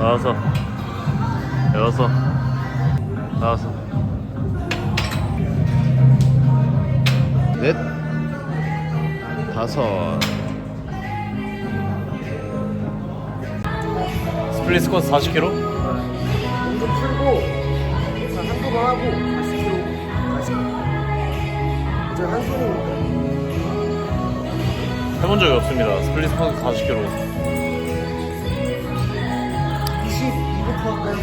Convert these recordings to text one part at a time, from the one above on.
다섯 여섯 다섯 넷. 다섯. 스플릿 스쿼트 40kg? 운동 풀고 일단 한두 번 하고 40kg 다시 이제 한 손이니까 해본 적이 없습니다. 스플릿 스쿼트 40kg 22부터 할까요?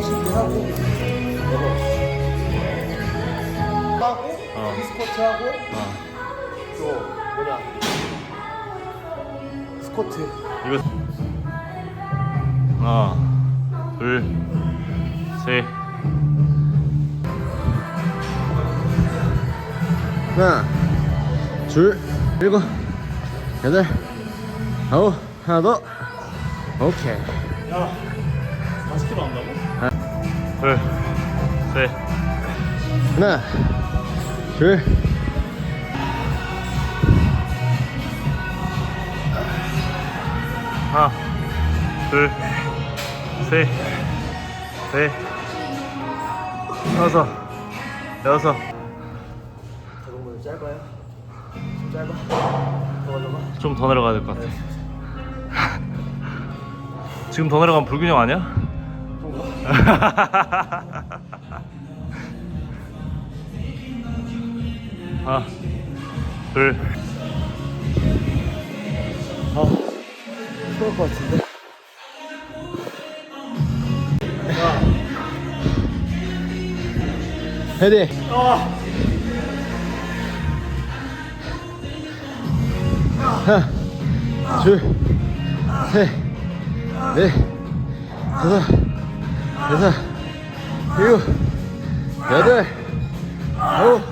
22 하고 하고 어. 디스코트 하고 어. 또 뭐냐 스쿼트 이거 하나 둘셋 하나 둘 일곱 여덟 아홉 하나 더 오케이 야 40kg 한다고? 둘 셋 하나 둘 하나 둘 셋 넷 다섯 여섯 자동문은 짧아요? 좀 짧아? 더 올라가? 좀 더 내려가야 될 것 같아 지금 더 내려가면 불균형 아니야? 하나 둘. 아 추울 것 같은데? 헤디. 하나 둘 셋 넷. 다섯 여섯 일곱 여덟. 아홉.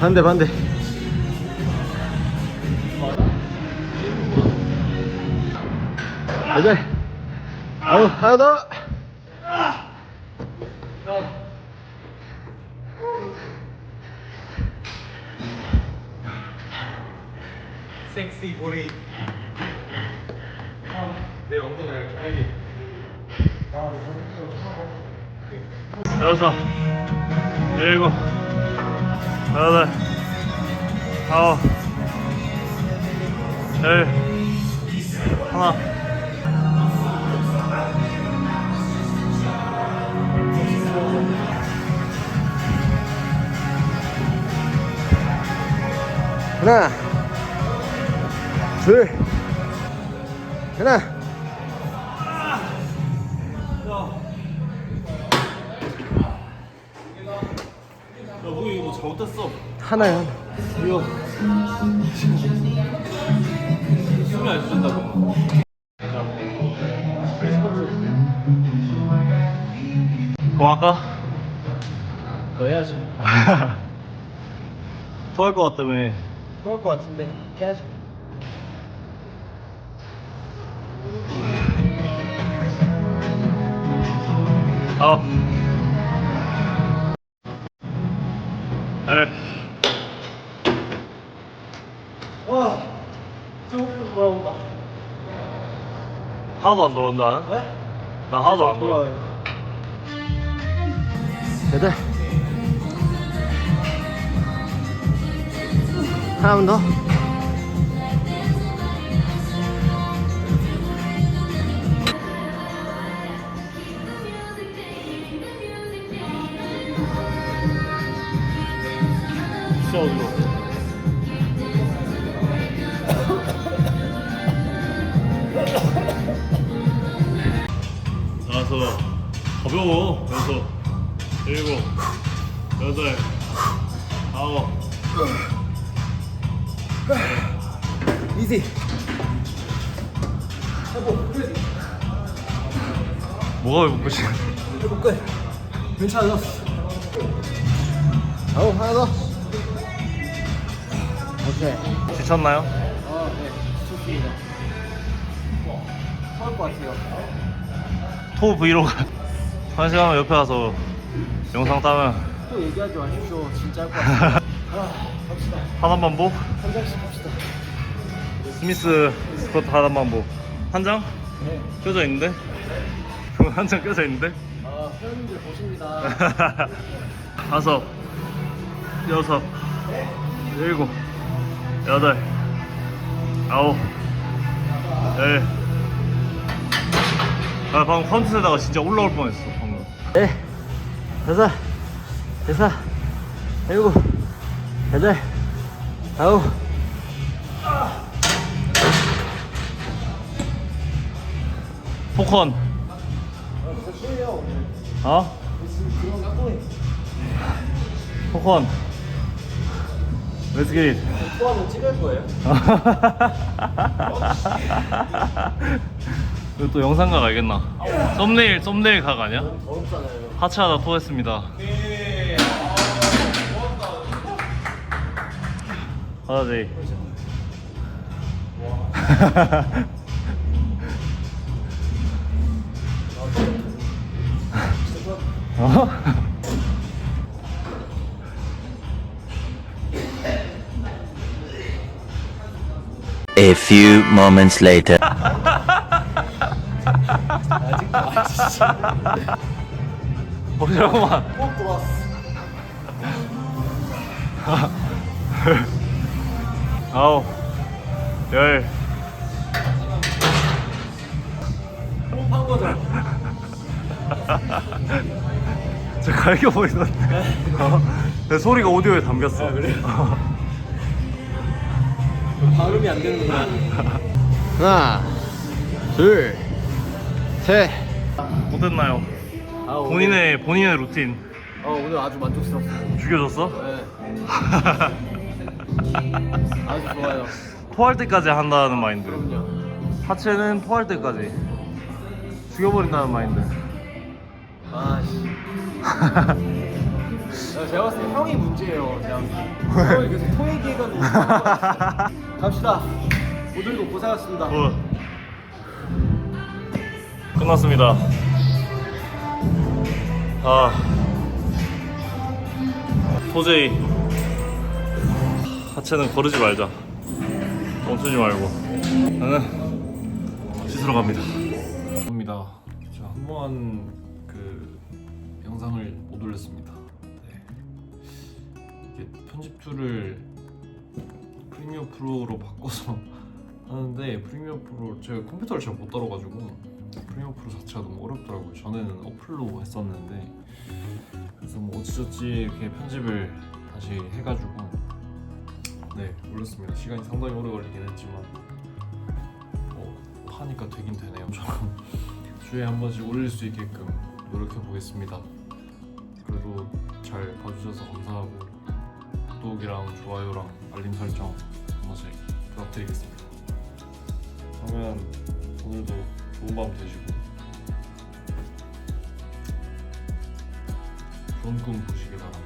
반대 반대. 여덟. 아홉. 하나 더 섹시 보리. 내 엉덩이를 빨리 여섯 일곱 여덟 아홉 열 하나. 하나 둘. 하나. 야뭐 이거 뭐 잘못했어 하나야 하나. 이거 숨이 안 쉬진다고 뭐 할까? 너 해야지. 토할 것 같다며. 그럴 것 같은데. 해야지 아홉 열와 조금 돌아온다. 하나도 안 들어온다. 네? 나 하나도 안 돌아와요. 여덟 하나만 더 진짜 어지러워 다섯 가벼워. 여섯 일곱 여덟 아홉. 이지 뭐가 왜 싶어 해보 끝 괜찮아졌어 아홉 하나 더 오케이 지쳤나요? 아네 좋습니다 서울 것 같아요 토 브이로그 한 시간 옆에 가서 영상 따면 또 얘기하지 마십시오. 진짜 할 것 같습니다. 아, 갑시다. 하단만 보 한 장씩 합시다. 스미스 스쿼트 하단만 보 한 장? 네. 껴져 있는데? 한 장 껴져 있는데? 아, 회원님들 보십니다. 다섯, 여섯, 일곱, 여덟, 아홉, 열. 아 방금 카운트에다가 진짜 올라올 뻔했어 방금. 네, 여섯, 여섯, 일곱, 여덟, 아홉. 포컨. 어? 포컨. Let's get it. 포함은 찍을 거예요? 이거 또 영상각 알겠나? 썸네일 썸네일 각 아니야? 더럽잖아요. 하체 하나 토했습니다. 하나 제이. 어? A few moments later. 어 잠깐만. 꼭 들어왔어. 아홉, 열. 호흡한 거죠? 저 갈겨 보이던데. 어? 내 소리가 오디오에 담겼어. 그래요? 발음이 안 되는구나. 하나, 둘, 셋. 어땠나요? 아, 오늘- 본인의 본인의 루틴 어, 오늘 아주 만족스럽습니다. 죽여줬어? 네, 아주 좋아요. 토할 때까지 한다는 마인드. 그럼요. 하체는 토할 때까지 죽여버린다는 마인드. 아씨. 야, 제가 봤을 때 형이 문제예요. 그냥 형이 계속 토 얘기해가지고. 갑시다. 오늘도 고생하셨습니다. 굿. 끝났습니다. 아 도저히 하체는 거르지 말자. 멈추지 말고. 나는 씻으러 갑니다. 입니다. 제가 한번 그 영상을 못 올렸습니다. 네. 이게 편집 툴을 프리미어 프로로 바꿔서 하는데 프리미어 프로 제가 컴퓨터를 잘 못 다뤄가지고 프리미어 프로 자체가 너무 어렵더라고요. 전에는 어플로 했었는데 그래서 뭐 어찌저찌 이렇게 편집을 다시 해가지고 네 올렸습니다. 시간이 상당히 오래 걸리긴 했지만 뭐 하니까 되긴 되네요. 저는 주에 한 번씩 올릴 수 있게끔 노력해 보겠습니다. 그래도 잘 봐주셔서 감사하고 구독이랑 좋아요랑 알림 설정 한 번씩 부탁드리겠습니다. 그러면 오늘도 좋은 밤 되시고 좋은 꿈 꾸시기 바랍니다.